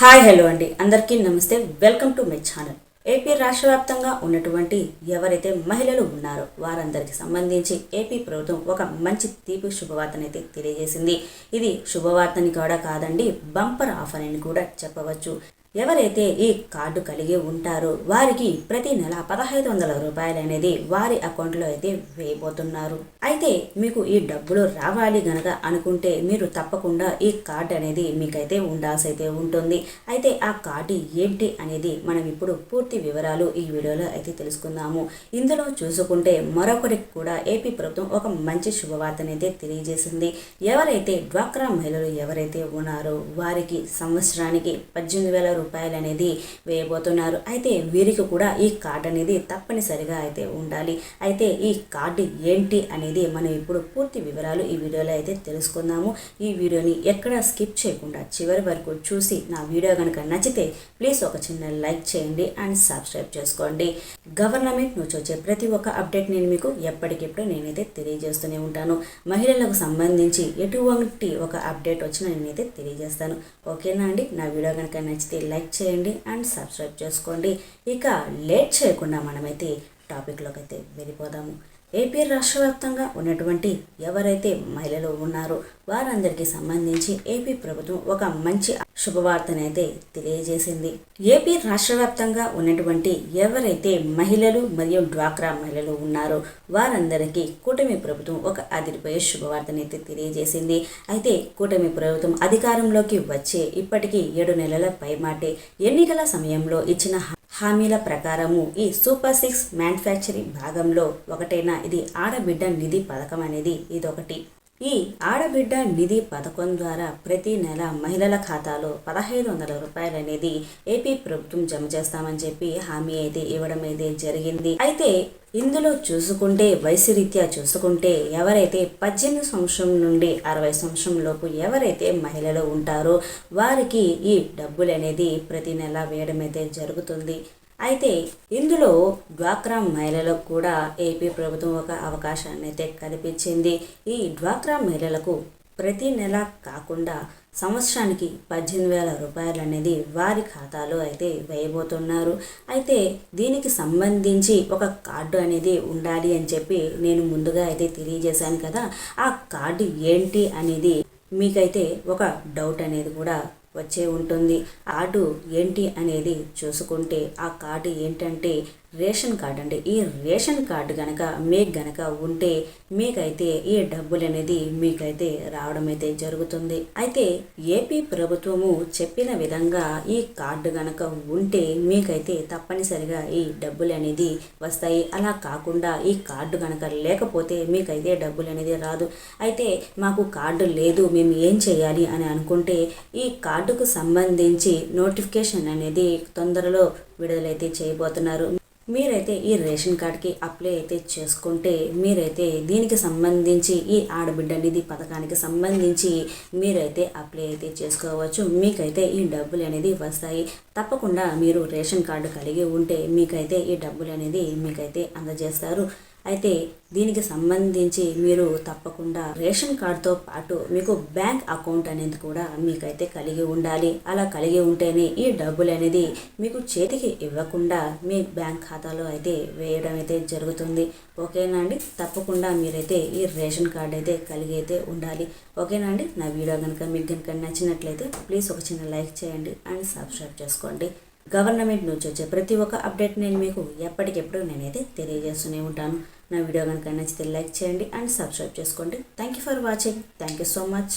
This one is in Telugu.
హాయ్ హలో అండి. అందరికీ నమస్తే. Welcome to my channel. AP రాష్ట్ర వ్యాప్తంగా ఉన్నటువంటి ఎవరైతే మహిళలు ఉన్నారో వారందరికి సంబంధించి ఏపీ ప్రభుత్వం ఒక మంచి తీపి శుభవార్తనైతే తెలియజేసింది. ఇది శుభవార్తని కూడా కాదండి బంపర్ ఆఫర్ అని కూడా చెప్పవచ్చు. ఎవరైతే ఈ కార్డు కలిగి ఉంటారో వారికి ప్రతి నెల పదహైదు వందల రూపాయలు అనేది వారి అకౌంట్లో అయితే వేయబోతున్నారు. అయితే మీకు ఈ డబ్బులు రావాలి గనక అనుకుంటే మీరు తప్పకుండా ఈ కార్డు అనేది మీకైతే ఉండాల్సి అయితే ఉంటుంది. అయితే ఆ కార్డు ఏంటి అనేది మనం ఇప్పుడు పూర్తి వివరాలు ఈ వీడియోలో అయితే తెలుసుకుందాము. ఇందులో చూసుకుంటే మరొకరికి కూడా ఏపీ ప్రభుత్వం ఒక మంచి శుభవార్తనైతే తెలియజేసింది. ఎవరైతే డ్వాక్రా మహిళలు ఎవరైతే ఉన్నారో వారికి సంవత్సరానికి పద్దెనిమిది వేల రూపాయలు అనేది వేయబోతున్నారు. అయితే వీరికి కూడా ఈ కార్డు అనేది తప్పనిసరిగా అయితే ఉండాలి. అయితే ఈ కార్డు ఏంటి అనేది మనం ఇప్పుడు పూర్తి వివరాలు ఈ వీడియోలో అయితే తెలుసుకుందాము. ఈ వీడియోని ఎక్కడ స్కిప్ చేయకుండా చివరి వరకు చూసి నా వీడియో కనుక నచ్చితే ప్లీజ్ ఒక చిన్న లైక్ చేయండి అండ్ సబ్స్క్రైబ్ చేసుకోండి. గవర్నమెంట్ నుంచి వచ్చే ప్రతి ఒక్క అప్డేట్ నేను మీకు ఎప్పటికెప్పుడు నేనైతే తెలియజేస్తూనే ఉంటాను. మహిళలకు సంబంధించి ఎటువంటి ఒక అప్డేట్ వచ్చినా నేనైతే తెలియజేస్తాను. ఓకేనా అండి? నా వీడియో కనుక నచ్చితే లైక్ చేయండి అండ్ సబ్స్క్రైబ్ చేసుకోండి. ఇక లేట్ చేయకుండా మనమైతే టాపిక్లోకి అయితే వెళ్ళిపోదాము. ఏపీ రాష్ట్ర వ్యాప్తంగా ఉన్నటువంటి ఎవరైతే మహిళలు ఉన్నారో వారందరికీ సంబంధించి ఏపీ ప్రభుత్వం ఒక మంచి శుభవార్తనైతే తెలియజేసింది. ఏపీ రాష్ట్ర వ్యాప్తంగా ఉన్నటువంటి ఎవరైతే మహిళలు మరియు డ్వాక్రా మహిళలు ఉన్నారో వారందరికీ కూటమి ప్రభుత్వం ఒక అదిరిపోయే శుభవార్తనైతే తెలియజేసింది. అయితే కూటమి ప్రభుత్వం అధికారంలోకి వచ్చే ఇప్పటికీ ఏడు నెలల పైమాటే ఎన్నికల సమయంలో ఇచ్చిన హామీల ప్రకారము ఈ సూపర్ సిక్స్ మ్యానుఫ్యాక్చరింగ్ భాగంలో ఒకటైన? ఇది ఆడబిడ్డ నిధి పథకం అనేది. ఇదొకటి. ఈ ఆడబిడ్డ నిధి పథకం ద్వారా ప్రతి నెల మహిళల ఖాతాలో పదహైదు వందల రూపాయలు అనేది ఏపీ ప్రభుత్వం జమ చేస్తామని చెప్పి హామీ అయితే ఇవ్వడం అయితే జరిగింది. అయితే ఇందులో చూసుకుంటే వయసు రీత్యా చూసుకుంటే ఎవరైతే పద్దెనిమిది సంవత్సరం నుండి అరవై సంవత్సరం లోపు ఎవరైతే మహిళలు ఉంటారో వారికి ఈ డబ్బులు అనేది ప్రతి నెల వేయడం అయితే జరుగుతుంది. అయితే ఇందులో డ్వాక్రా మహిళలకు కూడా ఏపీ ప్రభుత్వం ఒక అవకాశాన్ని అయితే కల్పించింది. ఈ డ్వాక్రా మహిళలకు ప్రతి నెల కాకుండా సంవత్సరానికి పద్దెనిమిది వేల రూపాయలు అనేది వారి ఖాతాలో అయితే వేయబోతున్నారు. అయితే దీనికి సంబంధించి ఒక కార్డు అనేది ఉండాలి అని చెప్పి నేను ముందుగా అయితే తెలియజేశాను కదా. ఆ కార్డు ఏంటి అనేది మీకైతే ఒక డౌట్ అనేది కూడా వచ్చే ఉంటుంది. ఆటు ఏంటి అనేది చూసుకుంటే ఆ కార్డు ఏంటంటే రేషన్ కార్డు అండి ఈ రేషన్ కార్డు కనుక మీకు గనక ఉంటే మీకైతే ఈ డబ్బులు అనేది మీకైతే రావడం అయితే జరుగుతుంది. అయితే ఏపీ ప్రభుత్వము చెప్పిన విధంగా ఈ కార్డు గనక ఉంటే మీకైతే తప్పనిసరిగా ఈ డబ్బులు అనేది వస్తాయి. అలా కాకుండా ఈ కార్డు గనక లేకపోతే మీకైతే డబ్బులు అనేది రాదు. అయితే మాకు కార్డు లేదు మేము ఏం చేయాలి అని అనుకుంటే ఈ కార్డుకు సంబంధించి నోటిఫికేషన్ అనేది తొందరలో విడుదలైతే చేయబోతున్నారు. మీరైతే ఈ రేషన్ కార్డ్కి అప్లై అయితే చేసుకుంటే మీరైతే దీనికి సంబంధించి ఈ ఆడబిడ్డ నిధి పథకానికి సంబంధించి మీరైతే అప్లై అయితే చేసుకోవచ్చు. మీకైతే ఈ డబ్బులు అనేది వస్తాయి. తప్పకుండా మీరు రేషన్ కార్డు కలిగి ఉంటే మీకైతే ఈ డబ్బులు అనేది మీకైతే అందజేస్తారు. అయితే దీనికి సంబంధించి మీరు తప్పకుండా రేషన్ కార్డుతో పాటు మీకు బ్యాంక్ అకౌంట్ అనేది కూడా మీకైతే కలిగి ఉండాలి. అలా కలిగి ఉంటేనే ఈ డబ్బులు అనేది మీకు చేతికి ఇవ్వకుండా మీ బ్యాంక్ ఖాతాలో అయితే వేయడం అయితే జరుగుతుంది. ఓకేనా అండి? తప్పకుండా మీరైతే ఈ రేషన్ కార్డు అయితే కలిగి అయితే ఉండాలి. ఓకేనా అండి? నా వీడియో కనుక మీకు కనుక నచ్చినట్లయితే ప్లీజ్ ఒక చిన్న లైక్ చేయండి అండ్ సబ్స్క్రైబ్ చేసుకోండి. గవర్నమెంట్ నుంచి వచ్చే ప్రతి ఒక్క అప్డేట్ నేను మీకు ఎప్పటికెప్పుడు నేనైతే తెలియజేస్తూనే ఉంటాను. నా వీడియో కనుక నచ్చితే లైక్ చేయండి అండ్ సబ్స్క్రైబ్ చేసుకోండి. Thank you for watching thank you so much